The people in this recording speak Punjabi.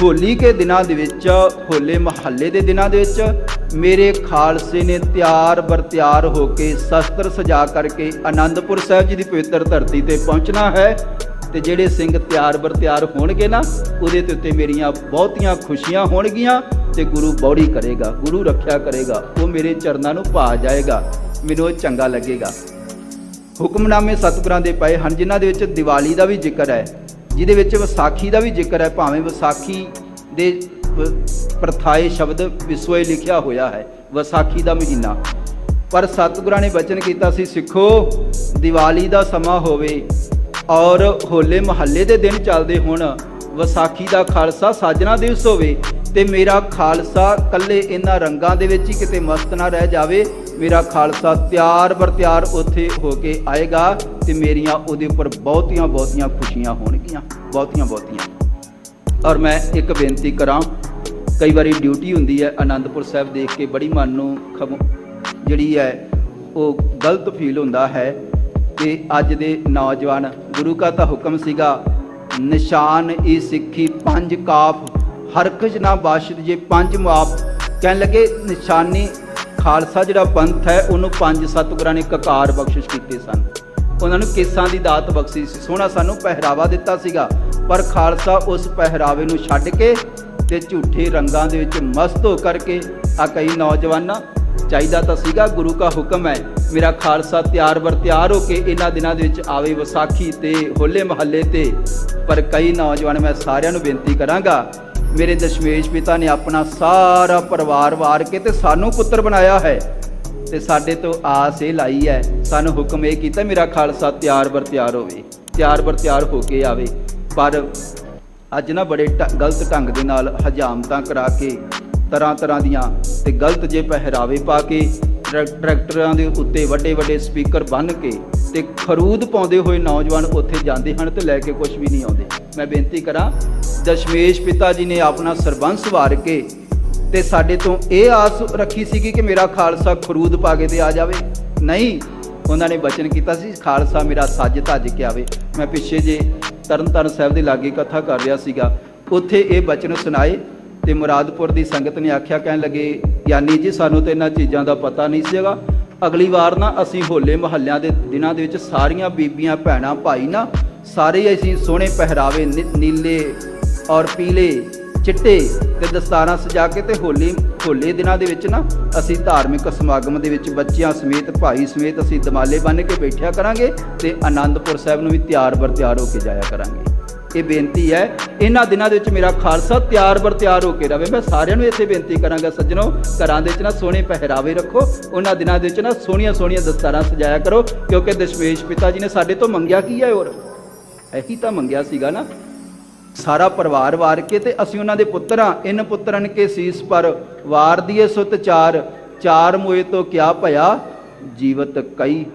ਹੋਲੀ ਕੇ ਦਿਨਾਂ ਦੇ ਵਿੱਚ, ਹੋਲੇ ਮਹੱਲੇ ਦੇ ਦਿਨਾਂ ਦੇ ਵਿੱਚ ਮੇਰੇ ਖਾਲਸੇ ਨੇ ਤਿਆਰ ਬਰ ਤਿਆਰ ਹੋ ਕੇ ਸ਼ਸਤਰ ਸਜਾ ਕਰਕੇ ਆਨੰਦਪੁਰ ਸਾਹਿਬ ਜੀ ਦੀ ਪਵਿੱਤਰ ਧਰਤੀ ਤੇ ਪਹੁੰਚਣਾ ਹੈ। ਤੇ ਜਿਹੜੇ ਸਿੰਘ ਤਿਆਰ ਬਰ ਤਿਆਰ ਹੋਣਗੇ ਨਾ, ਉਹਦੇ ਤੇ ਉੱਤੇ ਮੇਰੀਆਂ ਬਹੁਤੀਆਂ ਖੁਸ਼ੀਆਂ ਹੋਣਗੀਆਂ ਤੇ ਗੁਰੂ ਬੌੜੀ ਕਰੇਗਾ, ਗੁਰੂ ਰੱਖਿਆ ਕਰੇਗਾ, ਉਹ ਮੇਰੇ ਚਰਨਾਂ ਨੂੰ ਭਾ ਜਾਏਗਾ, ਮੈਨੂੰ ਉਹ ਚੰਗਾ ਲੱਗੇਗਾ। ਹੁਕਮਨਾਮੇ ਸਤਿਗੁਰਾਂ ਦੇ ਪਏ ਹਨ, ਜਿਨ੍ਹਾਂ ਦੇ ਵਿੱਚ ਦੀਵਾਲੀ ਦਾ ਵੀ ਜ਼ਿਕਰ ਹੈ। ਜਿਹਦੇ ਵਿੱਚ ਵਿਸਾਖੀ ਦਾ ਵੀ ਜ਼ਿਕਰ ਹੈ, ਭਾਵੇਂ ਵਿਸਾਖੀ ਦੇ ਪ੍ਰਥਾਏ ਸ਼ਬਦ ਵਿਸਵਏ ਲਿਖਿਆ ਹੋਇਆ ਹੈ, ਵਿਸਾਖੀ ਦਾ ਮਹੀਨਾ। ਪਰ ਸਤਿਗੁਰਾਂ ਨੇ ਬਚਨ ਕੀਤਾ ਸੀ, ਸਿੱਖੋ, ਦੀਵਾਲੀ ਦਾ ਸਮਾਂ ਹੋਵੇ ਔਰ ਹੋਲੇ ਮਹੱਲੇ ਦੇ ਦਿਨ ਚੱਲਦੇ ਹੋਣ, ਵਿਸਾਖੀ ਦਾ ਖਾਲਸਾ ਸਾਜਣਾ ਦਿਵਸ ਹੋਵੇ ਤੇ ਮੇਰਾ ਖਾਲਸਾ ਕੱਲੇ ਇਹਨਾਂ ਰੰਗਾਂ ਦੇ ਵਿੱਚ ਹੀ ਕਿਤੇ ਮਸਤ ਨਾ ਰਹਿ ਜਾਵੇ ਮੇਰਾ ਖਾਲਸਾ ਤਿਆਰ ਬਰ ਤਿਆਰ ਉੱਥੇ ਹੋ ਕੇ ਆਏਗਾ ਤੇ ਮੇਰੀਆਂ ਉਹਦੇ ਉੱਪਰ ਬਹੁਤੀਆਂ ਬਹੁਤੀਆਂ ਖੁਸ਼ੀਆਂ ਹੋਣਗੀਆਂ, ਬਹੁਤੀਆਂ ਬਹੁਤੀਆਂ। ਔਰ ਮੈਂ ਇੱਕ ਬੇਨਤੀ ਕਰਾਂ, ਕਈ ਵਾਰੀ ਡਿਊਟੀ ਹੁੰਦੀ ਹੈ ਆਨੰਦਪੁਰ ਸਾਹਿਬ ਦੇਖ ਕੇ ਬੜੀ ਮਨ ਨੂੰ ਖਮ ਜਿਹੜੀ ਹੈ, ਉਹ ਗਲਤ ਫੀਲ ਹੁੰਦਾ ਹੈ ਕਿ ਅੱਜ ਦੇ ਨੌਜਵਾਨ, ਗੁਰੂ ਕਾ ਤਾਂ ਹੁਕਮ ਸੀਗਾ, ਨਿਸ਼ਾਨ ਈ ਸਿੱਖੀ ਪੰਜ ਕਾਫ ਹਰਕਜ ਨਾ ਬਾਸ਼ਿਦ ਜੇ ਪੰਜ ਮਾਪ। ਕਹਿਣ ਲੱਗੇ, ਨਿਸ਼ਾਨੀ ਖਾਲਸਾ ਜਿਹੜਾ ਪੰਥ ਹੈ, ਉਹਨੂੰ ਪੰਜ ਸਤਿਗੁਰਾਂ ਨੇ ਕਕਾਰ ਬਖਸ਼ਿਸ਼ ਕੀਤੇ ਸਨ। ਉਹਨਾਂ ਨੂੰ ਕੇਸਾਂ ਦੀ ਦਾਤ ਬਖਸ਼ੀ ਸੀ। ਸੋਹਣਾ ਸਾਨੂੰ ਪਹਿਰਾਵਾ ਦਿੱਤਾ ਸੀਗਾ। ਪਰ ਖਾਲਸਾ ਉਸ ਪਹਿਰਾਵੇ ਨੂੰ ਛੱਡ ਕੇ ਤੇ ਝੂਠੇ ਰੰਗਾਂ ਦੇ ਵਿੱਚ ਮਸਤ ਹੋ ਕਰਕੇ ਆ ਕਈ ਨੌਜਵਾਨਾਂ, ਚਾਹੀਦਾ ਤਾਂ ਸੀਗਾ ਗੁਰੂ ਕਾ ਹੁਕਮ ਹੈ, ਮੇਰਾ ਖਾਲਸਾ ਤਿਆਰ ਬਰ ਤਿਆਰ ਹੋ ਕੇ ਇਹਨਾਂ ਦਿਨਾਂ ਦੇ ਵਿੱਚ ਆਵੇ ਵਿਸਾਖੀ ਤੇ ਹੋਲੇ ਮਹੱਲੇ ਤੇ। ਪਰ ਕਈ ਨੌਜਵਾਨ, ਮੈਂ ਸਾਰਿਆਂ ਨੂੰ ਬੇਨਤੀ ਕਰਾਂਗਾ ਮੇਰੇ ਦਸ਼ਮੇਸ਼ ਪਿਤਾ ਨੇ ਆਪਣਾ ਸਾਰਾ ਪਰਿਵਾਰ ਵਾਰ ਕੇ ਤੇ ਸਾਨੂੰ ਪੁੱਤਰ ਬਣਾਇਆ ਹੈ। ਤੇ ਸਾਡੇ ਤੋਂ ਆਸ ਇਹ ਲਾਈ ਹੈ, ਸਾਨੂੰ ਹੁਕਮ ਇਹ ਕੀਤਾ ਮੇਰਾ ਖਾਲਸਾ ਤਿਆਰ ਬਰ ਤਿਆਰ ਹੋਵੇ, ਤਿਆਰ ਬਰ ਤਿਆਰ ਹੋ ਕੇ ਆਵੇ। ਪਰ ਅੱਜ ਨਾ ਬੜੇ ਗਲਤ ਢੰਗ ਦੇ ਨਾਲ ਹਜਾਮਤਾਂ ਕਰਾ ਕੇ, ਤਰ੍ਹਾਂ ਤਰ੍ਹਾਂ ਦੀਆਂ ਤੇ ਗਲਤ ਜੇ ਪਹਿਰਾਵੇ ਪਾ ਕੇ, ਟਰੈਕ- ਟਰੈਕਟਰਾਂ ਦੇ ਉੱਤੇ ਵੱਡੇ ਵੱਡੇ ਸਪੀਕਰ ਬੰਨ੍ਹ ਕੇ ਤੇ ਖਰੂਦ ਪਾਉਂਦੇ ਹੋਏ ਨੌਜਵਾਨ ਉੱਥੇ ਜਾਂਦੇ ਹਨ ਤੇ ਲੈ ਕੇ ਕੁਝ ਵੀ ਨਹੀਂ ਆਉਂਦੇ। ਮੈਂ ਬੇਨਤੀ ਕਰਾਂ ਦਸ਼ਮੇਸ਼ ਪਿਤਾ ਜੀ ਨੇ ਆਪਣਾ ਸਰਬੰਸ ਵਾਰ ਕੇ ਤੇ ਸਾਡੇ ਤੋਂ ਇਹ ਆਸ ਰੱਖੀ ਸੀਗੀ ਕਿ ਮੇਰਾ ਖਾਲਸਾ ਖਰੂਦ ਪਾ ਕੇ ਤੇ ਆ ਜਾਵੇ। ਨਹੀਂ, ਉਹਨਾਂ ਨੇ ਬਚਨ ਕੀਤਾ ਸੀ, ਖਾਲਸਾ ਮੇਰਾ ਸੱਜ ਧੱਜ ਕੇ ਆਵੇ। ਮੈਂ ਪਿੱਛੇ ਜੇ ਤਰਨਤਾਰਨ ਸਾਹਿਬ ਦੇ ਲਾਗੇ ਕਥਾ ਕਰ ਰਿਹਾ ਸੀਗਾ, ਉੱਥੇ ਇਹ ਬਚਨ ਸੁਣਾਏ ਤੇ ਮੁਰਾਦਪੁਰ ਦੀ ਸੰਗਤ ਨੇ ਆਖਿਆ, ਕਹਿਣ ਲੱਗੇ ਗਿਆਨੀ ਜੀ, ਸਾਨੂੰ ਤੇ ਇਹਨਾਂ ਚੀਜ਼ਾਂ ਦਾ ਪਤਾ ਨਹੀਂ ਸੀਗਾ। ਅਗਲੀ ਵਾਰ ਨਾ ਅਸੀਂ ਹੋਲੇ ਮਹੱਲਿਆਂ ਦੇ ਦਿਨਾਂ ਦੇ ਵਿੱਚ ਸਾਰੀਆਂ ਬੀਬੀਆਂ, ਭੈਣਾਂ, ਭਾਈ ਨਾ, ਸਾਰੇ ਅਸੀਂ ਸੋਹਣੇ ਪਹਿਰਾਵੇ, ਨੀ- ਨੀਲੇ ਔਰ ਪੀਲੇ ਚਿੱਟੇ ਤੇ ਦਸਤਾਰਾਂ ਸਜਾ ਕੇ ਤੇ ਹੋਲੀ ਹੋਲੇ ਦਿਨਾਂ ਦੇ ਵਿੱਚ ਨਾ ਅਸੀਂ ਧਾਰਮਿਕ ਸਮਾਗਮ ਦੇ ਵਿੱਚ ਬੱਚਿਆਂ ਸਮੇਤ, ਭਾਈ ਸਮੇਤ ਅਸੀਂ ਦਮਾਲੇ ਬੰਨ੍ਹ ਕੇ ਬੈਠਿਆ ਕਰਾਂਗੇ ਤੇ ਆਨੰਦਪੁਰ ਸਾਹਿਬ ਨੂੰ ਵੀ ਤਿਆਰ ਬਰ ਤਿਆਰ ਹੋ ਕੇ ਜਾਇਆ ਕਰਾਂਗੇ। ਇਹ ਬੇਨਤੀ ਹੈ, ਇਹਨਾਂ ਦਿਨਾਂ ਦੇ ਵਿੱਚ ਮੇਰਾ ਖਾਲਸਾ ਤਿਆਰ ਬਰ ਤਿਆਰ ਹੋ ਕੇ ਰਵੇ। ਮੈਂ ਸਾਰਿਆਂ ਨੂੰ ਇੱਥੇ ਬੇਨਤੀ ਕਰਾਂਗਾ, ਸੱਜਣੋ, ਘਰਾਂ ਦੇ ਵਿੱਚ ਨਾ ਸੋਹਣੇ ਪਹਿਰਾਵੇ ਰੱਖੋ, ਉਹਨਾਂ ਦਿਨਾਂ ਦੇ ਵਿੱਚ ਨਾ ਸੋਹਣੀਆਂ ਸੋਹਣੀਆਂ ਦਸਤਾਰਾਂ ਸਜਾਇਆ ਕਰੋ, ਕਿਉਂਕਿ ਦਸ਼ਮੇਸ਼ ਪਿਤਾ ਜੀ ਨੇ ਸਾਡੇ ਤੋਂ ਮੰਗਿਆ ਕੀ ਹੈ ਹੋਰ ਇਹੀ ਤਾਂ ਮੰਗਿਆ ਸੀਗਾ ਨਾ। ਸਾਰਾ ਪਰਿਵਾਰ ਵਾਰ ਕੇ ਤੇ ਅਸੀਂ ਉਹਨਾਂ ਦੇ ਪੁੱਤਰਾਂ, ਇਨ ਪੁੱਤਰਨ ਕੇ ਸੀਸ ਪਰ ਵਾਰ ਦੀਏ ਸੁਤ ਚਾਰ ਚਾਰ ਮੋਏ ਤੋਂ ਕਿਆ ਭਇਆ ਜੀਵਤ ਕਈ।